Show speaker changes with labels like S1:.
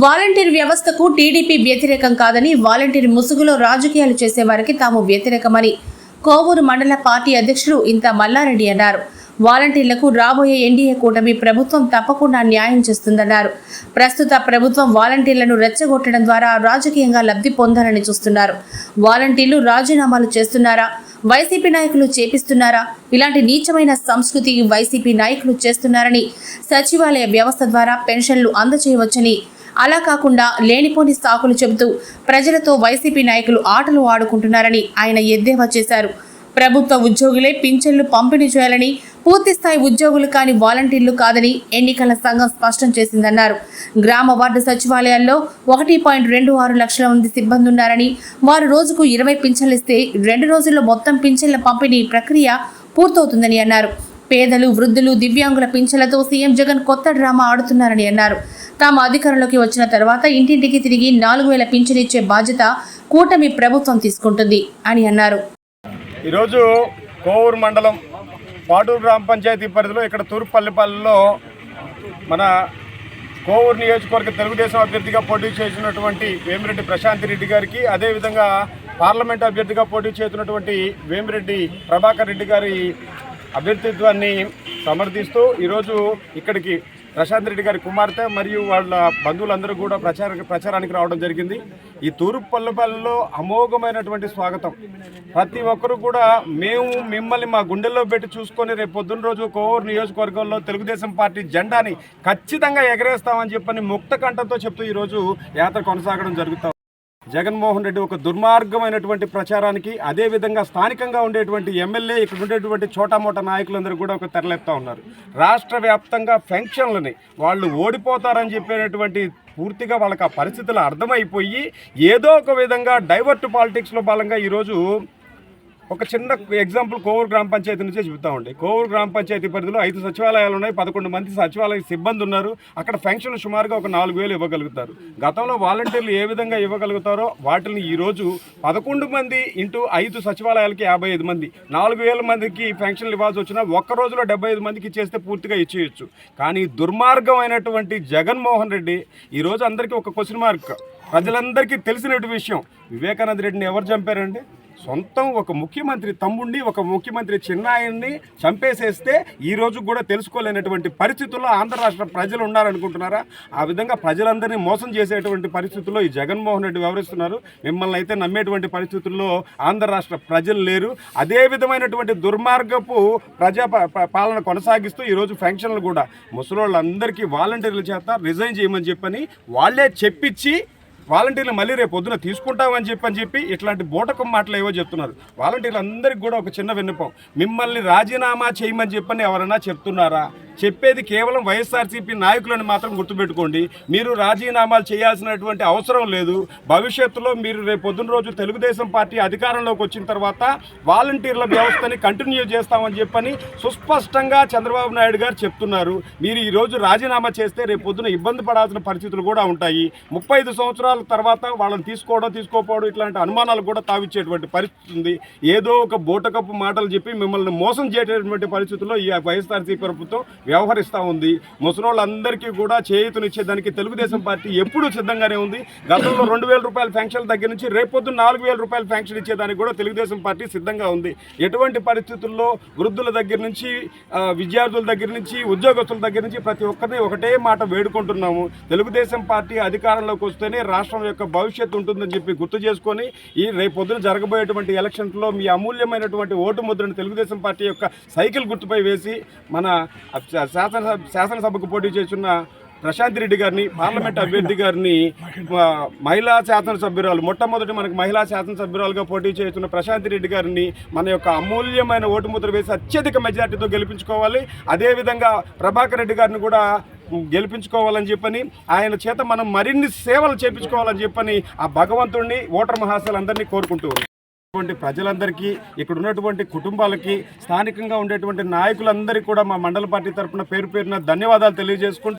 S1: Volunteer వ్యవస్థకు TDP వ్యతిరేకం కాదని వాలంటీర్ ముసుగులో రాజకీయాలు చేసేవారికి తాము వ్యతిరేకమని కోవూరు మండల పార్టీ అధ్యక్షులు ఇంత మల్లారెడ్డి అన్నారు. వాలంటీర్లకు రాబోయే ఎన్డీఏ కూటమి ప్రభుత్వం తప్పకుండా న్యాయం చేస్తుందన్నారు. ప్రస్తుత ప్రభుత్వం వాలంటీర్లను రెచ్చగొట్టడం ద్వారా రాజకీయంగా లబ్ధి పొందాలని చూస్తున్నారు. వాలంటీర్లు రాజీనామాలు చేస్తున్నారా? వైసీపీ నాయకులు చేపిస్తున్నారా? ఇలాంటి నీచమైన సంస్కృతి వైసీపీ నాయకులు చేస్తున్నారని సచివాలయ వ్యవస్థ ద్వారా పెన్షన్లు అందజేయవచ్చని అలా కాకుండా లేనిపోని సాకులు చెబుతూ ప్రజలతో వైసీపీ నాయకులు ఆటలు ఆడుకుంటున్నారని ఆయన ఎద్దేవా చేశారు. ప్రభుత్వ ఉద్యోగులే పింఛన్లు పంపిణీ చేయాలని పూర్తిస్థాయి ఉద్యోగులు కాని వాలంటీర్లు కాదని ఎన్నికల సంఘం స్పష్టం చేసిందన్నారు. గ్రామ వార్డు సచివాలయాల్లో ఒకటి పాయింట్ రెండు ఆరు లక్షల మంది సిబ్బంది ఉన్నారని వారు రోజుకు ఇరవై పింఛన్లు ఇస్తే రెండు రోజుల్లో మొత్తం పింఛన్ల పంపిణీ ప్రక్రియ పూర్తవుతుందని అన్నారు. పేదలు వృద్ధులు దివ్యాంగుల పింఛన్లతో సీఎం జగన్ కొత్త డ్రామా ఆడుతున్నారని అన్నారు. తాము అధికారంలోకి వచ్చిన తర్వాత ఇంటింటికి తిరిగి నాలుగు వేల పింఛనిచ్చే బాధ్యత కూటమి ప్రభుత్వం తీసుకుంటుంది అని అన్నారు.
S2: ఈరోజు కోవూరు మండలం పాటూరు గ్రామ పంచాయతీ పరిధిలో ఇక్కడ తూర్పుపల్లిపల్లిలో మన కోవూరు నియోజకవర్గ తెలుగుదేశం అభ్యర్థిగా పోటీ చేసినటువంటి వేమిరెడ్డి ప్రశాంత్ రెడ్డి గారికి అదేవిధంగా పార్లమెంట్ అభ్యర్థిగా పోటీ చేస్తున్నటువంటి వేమిరెడ్డి ప్రభాకర్ రెడ్డి గారి అభ్యర్థిత్వాన్ని సమర్థిస్తూ ఈరోజు ఇక్కడికి ప్రశాంత్ రెడ్డి గారి కుమార్తె మరియు వాళ్ళ బంధువులందరూ కూడా ప్రచార ప్రచారానికి రావడం జరిగింది. ఈ తూర్పు పల్లెపల్లిలో అమోఘమైనటువంటి స్వాగతం. ప్రతి ఒక్కరు కూడా మేము మిమ్మల్ని మా గుండెల్లో పెట్టి చూసుకొని రేపు పొద్దున్న రోజు కోవూరు నియోజకవర్గంలో తెలుగుదేశం పార్టీ జెండాని ఖచ్చితంగా ఎగరేస్తామని చెప్పని ముక్త కంఠంతో చెప్తూ ఈరోజు యాత్ర కొనసాగడం జరుగుతాం జగన్మోహన్ రెడ్డి ఒక దుర్మార్గమైనటువంటి ప్రచారానికి అదేవిధంగా స్థానికంగా ఉండేటువంటి ఎమ్మెల్యే ఇక్కడ ఉండేటువంటి చోటామోటా నాయకులందరూ కూడా ఒక తెరలేపుతా ఉన్నారు. రాష్ట్ర వ్యాప్తంగా ఫెన్షన్లని వాళ్ళు ఓడిపోతారని చెప్పినటువంటి పూర్తిగా వాళ్ళకి ఆ పరిస్థితులు అర్థమైపోయి ఏదో ఒక విధంగా డైవర్ట్ పాలిటిక్స్లో భాగంగా ఈరోజు ఒక చిన్న ఎగ్జాంపుల్ కోవూరు గ్రామ పంచాయతీ నుంచే చెబుతామండి కోవూరు గ్రామ పంచాయతీ పరిధిలో ఐదు సచివాలయాలు ఉన్నాయి పదకొండు మంది సచివాలయ సిబ్బంది ఉన్నారు. అక్కడ ఫెన్షన్ సుమారుగా ఒక నాలుగు వేలు ఇవ్వగలుగుతారు. గతంలో వాలంటీర్లు ఏ విధంగా ఇవ్వగలుగుతారో వాటిని ఈరోజు పదకొండు మంది ఇంటూ ఐదు సచివాలయాలకి యాభై ఐదు మంది నాలుగు వేల మందికి ఫెన్షన్లు ఇవ్వాల్సి వచ్చినా ఒక్క రోజులో డెబ్బై ఐదు మందికి ఇచ్చేస్తే పూర్తిగా ఇచ్చేయచ్చు. కానీ దుర్మార్గమైనటువంటి జగన్మోహన్ రెడ్డి ఈరోజు అందరికీ ఒక క్వశ్చన్ మార్క్. ప్రజలందరికీ తెలిసినటువంటి విషయం. వివేకానంద రెడ్డిని ఎవరు చంపారండి? సొంతం ఒక ముఖ్యమంత్రి తమ్ముడిని ఒక ముఖ్యమంత్రి చిన్నాయన్ని చంపేసేస్తే ఈ రోజు కూడా తెలుసుకోలేనటువంటి పరిస్థితుల్లో ఆంధ్ర రాష్ట్ర ప్రజలు ఉన్నారనుకుంటున్నారా? ఆ విధంగా ప్రజలందరినీ మోసం చేసేటువంటి పరిస్థితుల్లో ఈ జగన్మోహన్ రెడ్డి వ్యవహరిస్తున్నారు. మిమ్మల్ని అయితే నమ్మేటువంటి పరిస్థితుల్లో ఆంధ్ర రాష్ట్ర ప్రజలు లేరు. అదే విధమైనటువంటి దుర్మార్గపు ప్రజా ప- ప- పాలన కొనసాగిస్తూ ఈరోజు ఫంక్షన్లు కూడా ముసలోళ్ళందరికీ వాలంటీర్ల చేత రిజైన్ చేయమని చెప్పని వాళ్ళే చెప్పించి వాలంటీర్లు మళ్ళీ రేపు పొద్దున తీసుకుంటామని చెప్పి అని చెప్పి ఇట్లాంటి బూటకం మాటలు ఏవో చెప్తున్నారు. వాలంటీర్లు అందరికీ కూడా ఒక చిన్న విన్నపం. మిమ్మల్ని రాజీనామా చేయమని చెప్పని ఎవరైనా చెప్తున్నారా? చెప్పేది కేవలం వైఎస్ఆర్సీపీ నాయకులను మాత్రం గుర్తుపెట్టుకోండి. మీరు రాజీనామాలు చేయాల్సినటువంటి అవసరం లేదు. భవిష్యత్తులో మీరు రేపు పొద్దున రోజు తెలుగుదేశం పార్టీ అధికారంలోకి వచ్చిన తర్వాత వాలంటీర్ల వ్యవస్థని కంటిన్యూ చేస్తామని చెప్పని సుస్పష్టంగా చంద్రబాబు నాయుడు గారు చెప్తున్నారు. మీరు ఈరోజు రాజీనామా చేస్తే రేపు పొద్దున ఇబ్బంది పడాల్సిన పరిస్థితులు కూడా ఉంటాయి. ముప్పై ఐదు తర్వాత వాళ్ళని తీసుకోవడం తీసుకోకపోవడం ఇట్లాంటి అనుమానాలు కూడా తావిచ్చేటువంటి పరిస్థితి ఉంది. ఏదో ఒక బోటకప్పు మాటలు చెప్పి మిమ్మల్ని మోసం చేసేటువంటి పరిస్థితుల్లో ఈ వైఎస్ఆర్సీ ప్రభుత్వం వ్యవహరిస్తూ ఉంది. ముసలోళ్ళందరికీ కూడా చేయూతనిచ్చేదానికి తెలుగుదేశం పార్టీ ఎప్పుడూ సిద్ధంగానే ఉంది. గతంలో రెండు వేల రూపాయల ఫ్యాంక్షన్ దగ్గర నుంచి రేపొద్దు నాలుగు వేల రూపాయల ఫ్యాంక్షన్ ఇచ్చేదానికి కూడా తెలుగుదేశం పార్టీ సిద్ధంగా ఉంది. ఎటువంటి పరిస్థితుల్లో వృద్ధుల దగ్గర నుంచి విద్యార్థుల దగ్గర నుంచి ఉద్యోగస్తుల దగ్గర నుంచి ప్రతి ఒక్కరిని ఒకటే మాట వేడుకుంటున్నాము. తెలుగుదేశం పార్టీ అధికారంలోకి వస్తేనే రాష్ట్రం యొక్క భవిష్యత్తు ఉంటుందని చెప్పి గుర్తు చేసుకొని ఈ రేపొద్దున జరగబోయేటువంటి ఎలక్షన్లో మీ అమూల్యమైనటువంటి ఓటు ముద్రను తెలుగుదేశం పార్టీ యొక్క సైకిల్ గుర్తుపై వేసి మన శాసనసభ శాసనసభకు పోటీ చేస్తున్న ప్రశాంత్ రెడ్డి గారిని పార్లమెంట్ అభ్యర్థి గారిని మహిళా శాసనసభ్యురాలు మొట్టమొదటి మనకు మహిళా శాసనసభ్యురాలుగా పోటీ చేస్తున్న ప్రశాంత్ రెడ్డి గారిని మన యొక్క అమూల్యమైన ఓటు ముద్ర వేసి అత్యధిక మెజార్టీతో గెలిపించుకోవాలి. అదేవిధంగా ప్రభాకర్ రెడ్డి గారిని కూడా గెలిపించుకోవాలని చెప్పని ఆయన చేత మనం మరిన్ని సేవలు చేపించుకోవాలని చెప్పని ఆ భగవంతుడిని ఓటర్ మహాశయులందరినీ కోరుకుంటూ ఉన్నటువంటి ప్రజలందరికీ ఇక్కడ ఉన్నటువంటి కుటుంబాలకి స్థానికంగా ఉండేటువంటి నాయకులందరికీ కూడా మా మండల పార్టీ తరపున పేరు పేరున ధన్యవాదాలు తెలియజేసుకుంటూ